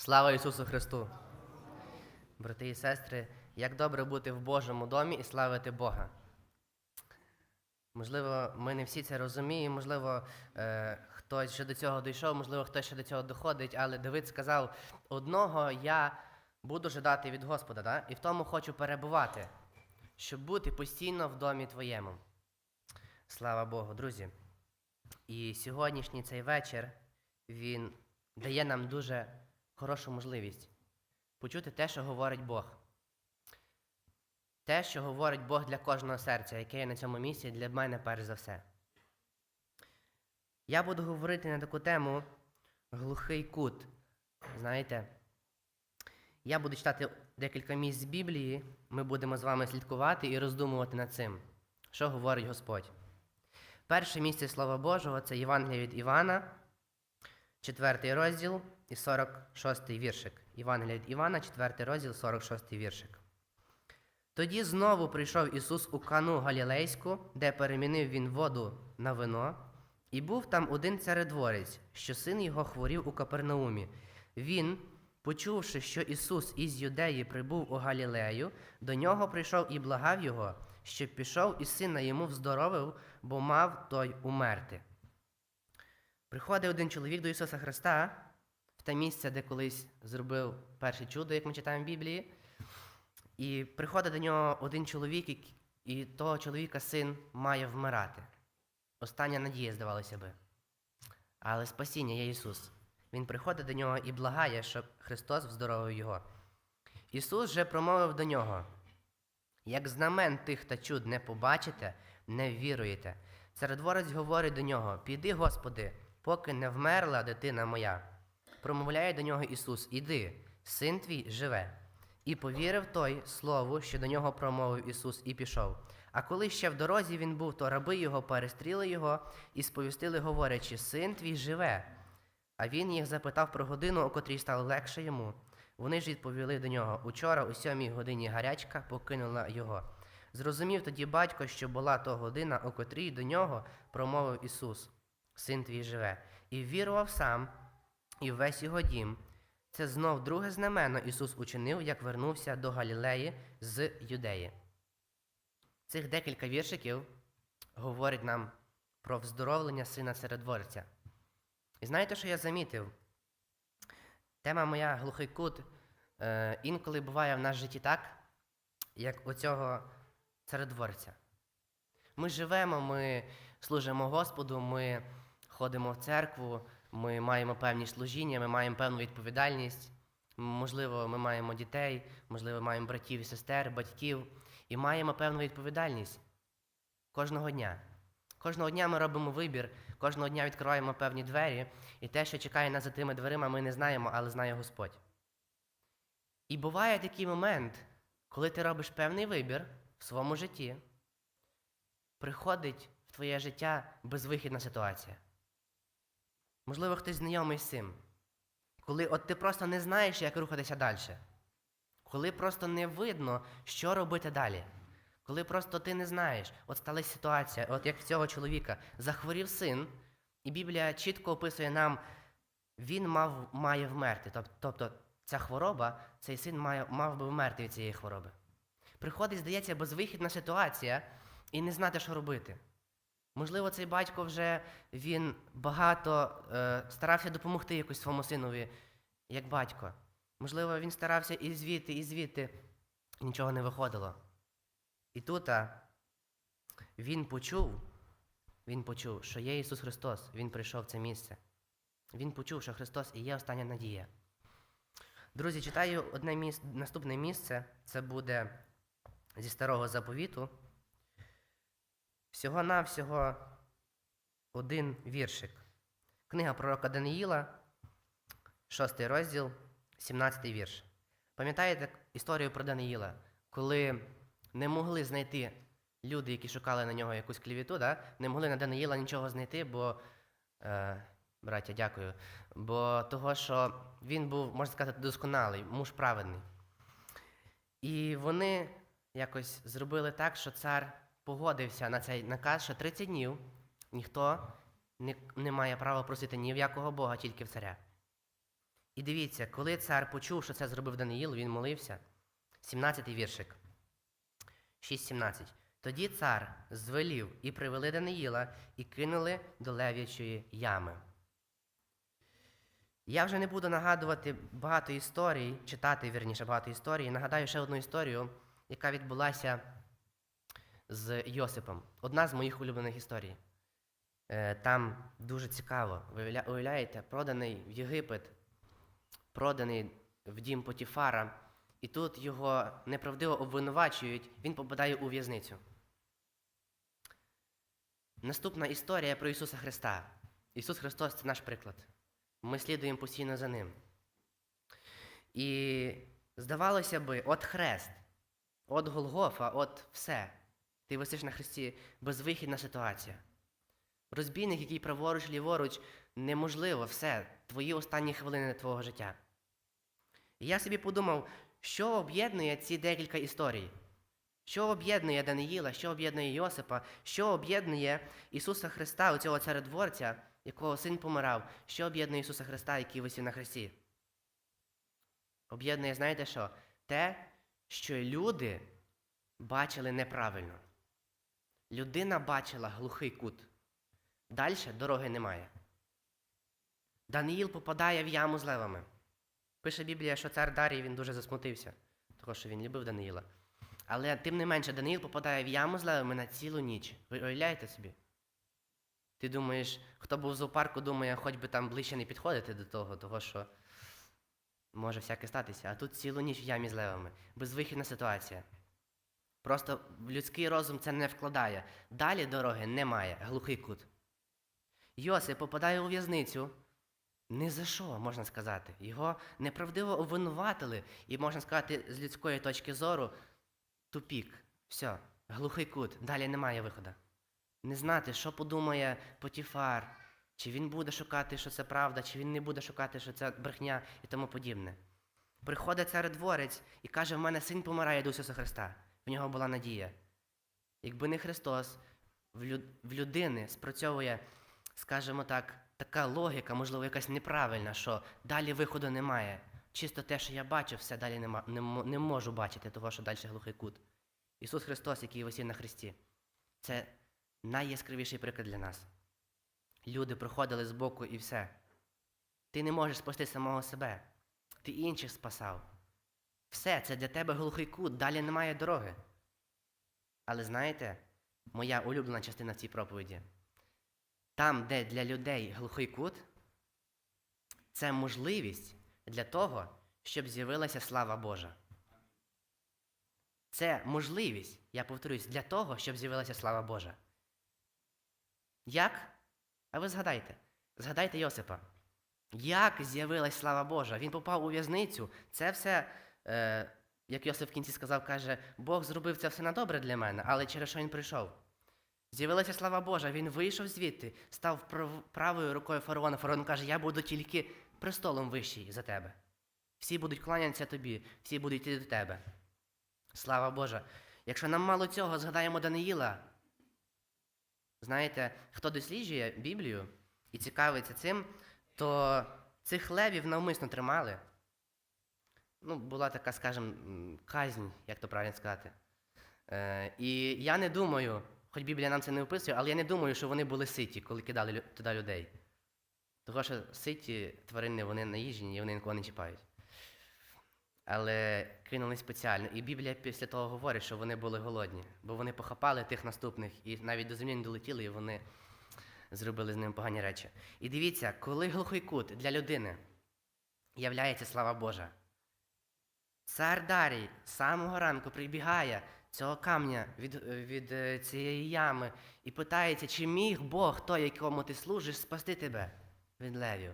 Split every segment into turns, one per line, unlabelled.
Слава Ісусу Христу! Брати і сестри, як добре бути в Божому домі і славити Бога. Можливо, ми не всі це розуміємо, можливо, е, хтось ще до цього дійшов, можливо, хтось ще до цього доходить, але Давид сказав: одного я буду жадати від Господа, да? і в тому хочу перебувати, щоб бути постійно в домі твоєму. Слава Богу, друзі. І сьогоднішній цей вечір він дає нам дуже хорошу можливість почути те, що говорить Бог. Те, що говорить Бог для кожного серця, яке є на цьому місці, для мене перш за все. Я буду говорити на таку тему глухий кут. Знаєте, я буду читати декілька місць з Біблії, ми будемо з вами слідкувати і роздумувати над цим, що говорить Господь. Перше місце Слова Божого це Євангелія від Івана, 4 розділ і 46 віршик. Євангелія від Івана, 4 розділ, 46 віршик. Тоді знову прийшов Ісус у Кану Галілейську, де перемінив він воду на вино, і був там один царедворець, що син його хворів у Капернаумі. Він, почувши, що Ісус із Юдеї прибув у Галілею, до нього прийшов і благав його, щоб пішов і сина йому вздоровив, бо мав той умерти. Приходить один чоловік до Ісуса Христа в те місце, де колись зробив перше чудо, як ми читаємо в Біблії. І приходить до нього один чоловік, і- того чоловіка син має вмирати. Остання надія, здавалося би. Але спасіння є Ісус. Він приходить до нього і благає, щоб Христос вздоровив його. Ісус же промовив до нього: як знамен тих та чуд не побачите, не віруєте. Царедворець говорить до нього: Піди, Господи, поки не вмерла дитина моя. Промовляє до нього Ісус: Іди, син твій живе. І повірив той слову, що до нього промовив Ісус, і пішов. А коли ще в дорозі він був, то раби його перестріли його і сповістили, говорячи: Син твій живе. А він їх запитав про годину, о котрій стало легше йому. Вони ж відповіли до нього: Учора, у сьомій годині гарячка покинула його. Зрозумів тоді батько, що була то година, о котрій до нього промовив Ісус: Син твій живе, і вірував сам, і весь його дім. Це знов друге знамено Ісус учинив, як вернувся до Галілеї з Юдеї. Цих декілька віршиків говорять нам про вздоровлення сина царедворця. І знаєте, що я замітив? Тема моя глухий кут е, інколи буває в нас житті так, як у цього царедворця. Ми живемо, ми служимо Господу, ми ходимо в церкву, ми маємо певні служіння, ми маємо певну відповідальність. Можливо, ми маємо дітей, можливо, маємо братів і сестер, батьків, і маємо певну відповідальність кожного дня. Кожного дня ми робимо вибір, кожного дня відкриваємо певні двері, і те, що чекає нас за тими дверима, ми не знаємо, але знає Господь. І буває такий момент, коли ти робиш певний вибір в своєму житті, приходить в твоє життя безвихідна ситуація. Можливо, хтось знайомий з цим. Коли от ти просто не знаєш, як рухатися далі. Коли просто не видно, що робити далі. Коли просто ти не знаєш, от сталася ситуація, от як в цього чоловіка, захворів син, і Біблія чітко описує нам, він мав, має вмерти. Тобто ця хвороба, цей син має, мав би вмерти від цієї хвороби. Приходить, здається, безвихідна ситуація і не знати, що робити. Можливо, цей батько вже він багато е, старався допомогти якось своєму синові, як батько. Можливо, він старався і звідти, і звідти, і нічого не виходило. І тут він почув, він почув, що є Ісус Христос, Він прийшов в це місце. Він почув, що Христос і є остання надія. Друзі, читаю одне місце, наступне місце, це буде зі старого заповіту. Всього-навсього один віршик. Книга пророка Даниїла, 6 розділ, 17 вірш. Пам'ятаєте історію про Даниїла, коли не могли знайти люди, які шукали на нього якусь клівіту, да? не могли на Даниїла нічого знайти, бо, е, браття, дякую, бо того, що він був, можна сказати, досконалий, муж праведний. І вони якось зробили так, що цар погодився на цей наказ, що 30 днів ніхто не, не має права просити ні в якого Бога, тільки в царя. І дивіться, коли цар почув, що це зробив Даниїл, він молився. 17-й віршик. 6.17. Тоді цар звелів і привели Даниїла і кинули до лев'ячої ями. Я вже не буду нагадувати багато історій, читати вірніше багато історій. Нагадаю ще одну історію, яка відбулася з Йосипом. Одна з моїх улюблених історій. Е, Там дуже цікаво. Ви уявляєте, проданий в Єгипет, проданий в дім Потіфара, і тут його неправдиво обвинувачують, він попадає у в'язницю. Наступна історія про Ісуса Христа. Ісус Христос це наш приклад. Ми слідуємо постійно за Ним. І здавалося би, от хрест, от Голгофа, от все. Ти висиш на хресті безвихідна ситуація. Розбійник, який праворуч, ліворуч, неможливо, все, твої останні хвилини твого життя. І я собі подумав, що об'єднує ці декілька історій? Що об'єднує Даниїла, що об'єднує Йосипа, що об'єднує Ісуса Христа, оцього царедворця, якого син помирав, що об'єднує Ісуса Христа, який висів на хресті? Об'єднує, знаєте що? Те, що люди бачили неправильно. Людина бачила глухий кут. Далі дороги немає. Даниїл попадає в яму з левами. Пише Біблія, що цар Дарій він дуже засмутився, тому що він любив Даниїла. Але тим не менше, Даниїл попадає в яму з левами на цілу ніч. Ви уявляєте собі? Ти думаєш, хто був в зоопарку, думає, хоч би там ближче не підходити до того, того що може всяке статися. А тут цілу ніч в ямі з левами. Безвихідна ситуація. Просто в людський розум це не вкладає. Далі дороги немає, глухий кут. Йосип попадає у в'язницю. Не за що, можна сказати. Його неправдиво обвинуватили, і, можна сказати, з людської точки зору тупік. Все, глухий кут, далі немає виходу. Не знати, що подумає Потіфар, чи він буде шукати, що це правда, чи він не буде шукати, що це брехня і тому подібне. Приходить царедворець і каже: в мене син помирає до Ісуса Христа. В нього була надія. Якби не Христос, в, людини спрацьовує, скажімо так, така логіка, можливо, якась неправильна, що далі виходу немає. Чисто те, що я бачу, все далі нема, не, не можу бачити, того, що далі глухий кут. Ісус Христос, який висів на Христі, це найяскравіший приклад для нас. Люди проходили з боку і все. Ти не можеш спасти самого себе. Ти інших спасав. Все, це для тебе глухий кут, далі немає дороги. Але знаєте, моя улюблена частина в цій проповіді. Там, де для людей глухий кут, це можливість для того, щоб з'явилася слава Божа. Це можливість, я повторюсь, для того, щоб з'явилася слава Божа. Як? А ви згадайте. Згадайте Йосипа. Як з'явилась слава Божа? Він попав у в'язницю. Це все, як Йосип в кінці сказав, каже, Бог зробив це все на добре для мене, але через що він прийшов? З'явилася слава Божа, він вийшов звідти, став правою рукою фараона. Фараон каже, я буду тільки престолом вищий за тебе. Всі будуть кланятися тобі, всі будуть йти до тебе. Слава Божа. Якщо нам мало цього, згадаємо Даниїла. Знаєте, хто досліджує Біблію і цікавиться цим, то цих левів навмисно тримали. Ну, була така, скажімо, казнь, як то правильно сказати. Е, і я не думаю, хоч Біблія нам це не описує, але я не думаю, що вони були ситі, коли кидали туди людей. Тому що ситі тварини вони наїжджені і вони нікого не чіпають. Але кинули спеціально. І Біблія після того говорить, що вони були голодні, бо вони похапали тих наступних і навіть до землі не долетіли, і вони зробили з ним погані речі. І дивіться, коли глухий кут для людини являється слава Божа, цар Дарій з самого ранку прибігає цього камня від, від е, цієї ями і питається, чи міг Бог той, якому ти служиш, спасти тебе від левів.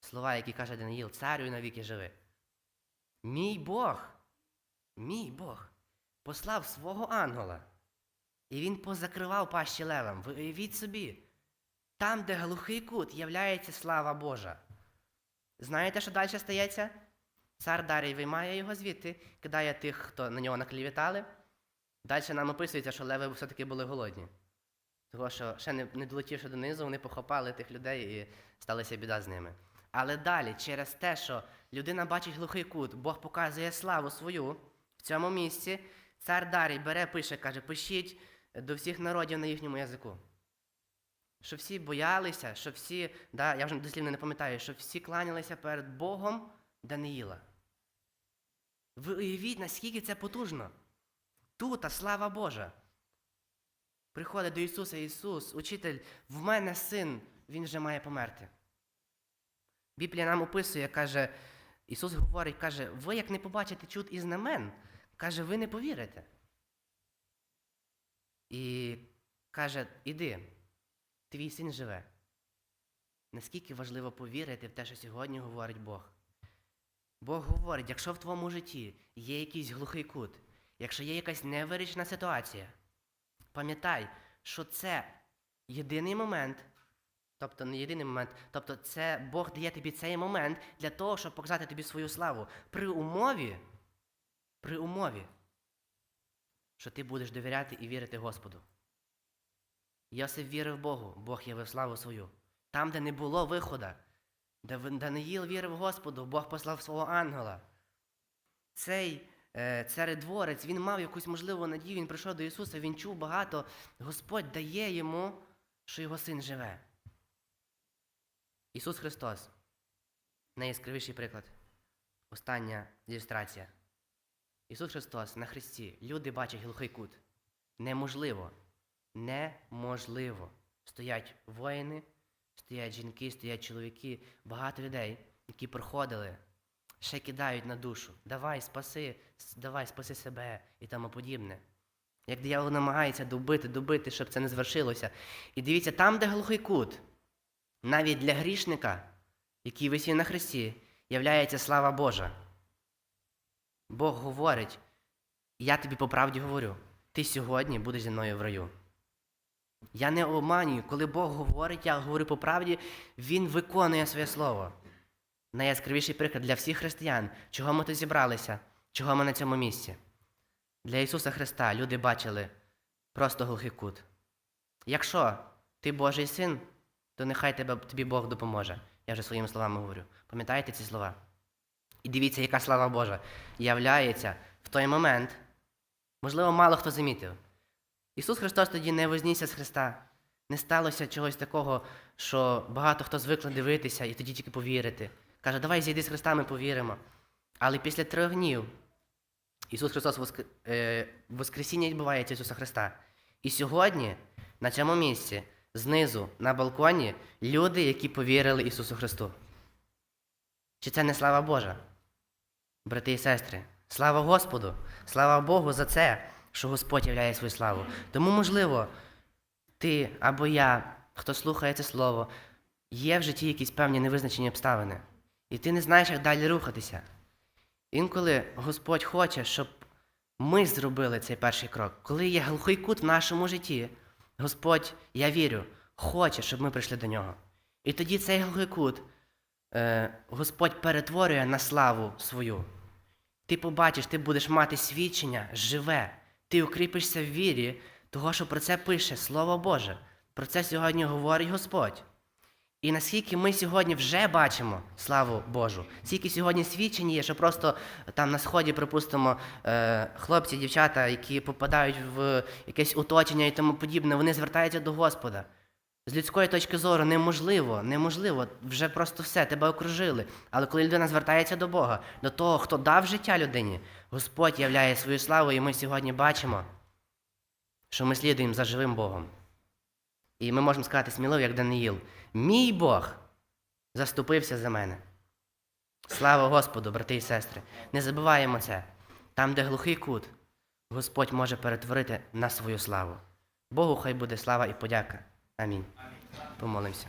Слова, які каже Даниїл, царю навіки живи. Мій Бог, мій Бог послав свого ангела, і він позакривав пащі левам. Ви уявіть собі, там, де глухий кут, являється слава Божа. Знаєте, що далі стається? Цар Дарій виймає його звідти, кидає тих, хто на нього наклівітали. Далі нам описується, що леви все-таки були голодні. Тому що ще не, не долетівши донизу, вони похопали тих людей і сталася біда з ними. Але далі, через те, що людина бачить глухий кут, Бог показує славу свою в цьому місці. Цар Дарій бере, пише, каже, пишіть до всіх народів на їхньому язику. Щоб всі боялися, щоб всі, да, я вже дослівно не пам'ятаю, щоб всі кланялися перед Богом Даниїла. Ви уявіть, наскільки це потужно. Тут, а слава Божа. Приходить до Ісуса Ісус, учитель, в мене син, він вже має померти. Біблія нам описує, каже, Ісус говорить, каже, ви як не побачите чуд і знамен, каже, ви не повірите. І каже, іди, твій син живе. Наскільки важливо повірити в те, що сьогодні говорить Бог. Бог говорить, якщо в твоєму житті є якийсь глухий кут, якщо є якась невирішена ситуація, пам'ятай, що це єдиний момент, тобто не єдиний момент, тобто це Бог дає тобі цей момент для того, щоб показати тобі свою славу. При умові, при умові, що ти будеш довіряти і вірити Господу. Йосиф вірив Богу, Бог явив славу свою. Там, де не було виходу, Даниїл вірив Господу, Бог послав свого ангела. Цей е, царедворець, він мав якусь можливу надію, він прийшов до Ісуса, він чув багато. Господь дає йому, що його син живе. Ісус Христос. Найяскравіший приклад. Остання ілюстрація. Ісус Христос на Христі. Люди бачать глухий кут. Неможливо. Неможливо. Стоять воїни, стоять жінки, стоять чоловіки, багато людей, які проходили, ще кидають на душу. Давай, спаси, давай, спаси себе і тому подібне. Як диявол намагається добити, добити, щоб це не звершилося. І дивіться, там, де глухий кут, навіть для грішника, який висів на хресті, являється слава Божа. Бог говорить, я тобі по правді говорю, ти сьогодні будеш зі мною в раю. Я не обманюю, коли Бог говорить, я говорю по правді, Він виконує своє слово. Найяскравіший приклад для всіх християн, чого ми тут зібралися, чого ми на цьому місці. Для Ісуса Христа люди бачили просто глухий кут. Якщо ти Божий син, то нехай тебе, тобі Бог допоможе. Я вже своїми словами говорю. Пам'ятаєте ці слова? І дивіться, яка слава Божа являється в той момент. Можливо, мало хто замітив. Ісус Христос тоді не вознісся з Христа. Не сталося чогось такого, що багато хто звикли дивитися і тоді тільки повірити. Каже, давай зійди з Христа, ми повіримо. Але після трьох днів Ісус Христос воск... е... Воскресіння відбувається Ісуса Христа. І сьогодні на цьому місці, знизу, на балконі, люди, які повірили Ісусу Христу. Чи це не слава Божа? Брати і сестри, слава Господу, слава Богу за це, що Господь являє свою славу. Тому, можливо, ти або я, хто слухає це слово, є в житті якісь певні невизначені обставини, і ти не знаєш, як далі рухатися. Інколи Господь хоче, щоб ми зробили цей перший крок. Коли є глухий кут в нашому житті, Господь, я вірю, хоче, щоб ми прийшли до нього. І тоді цей глухий кут е, Господь перетворює на славу свою. Ти побачиш, ти будеш мати свідчення живе. Ти укріпишся в вірі, того, що про це пише Слово Боже. Про це сьогодні говорить Господь. І наскільки ми сьогодні вже бачимо славу Божу, скільки сьогодні свідчень є, що просто там на сході, припустимо, е, хлопці, дівчата, які попадають в якесь оточення і тому подібне, вони звертаються до Господа. З людської точки зору неможливо, неможливо, вже просто все, тебе окружили. Але коли людина звертається до Бога, до того, хто дав життя людині, Господь являє свою славу, і ми сьогодні бачимо, що ми слідуємо за живим Богом. І ми можемо сказати сміливо, як Даниїл, мій Бог заступився за мене. Слава Господу, брати і сестри. Не забуваємо це. Там, де глухий кут, Господь може перетворити на свою славу. Богу хай буде слава і подяка. Амінь. Помолимося.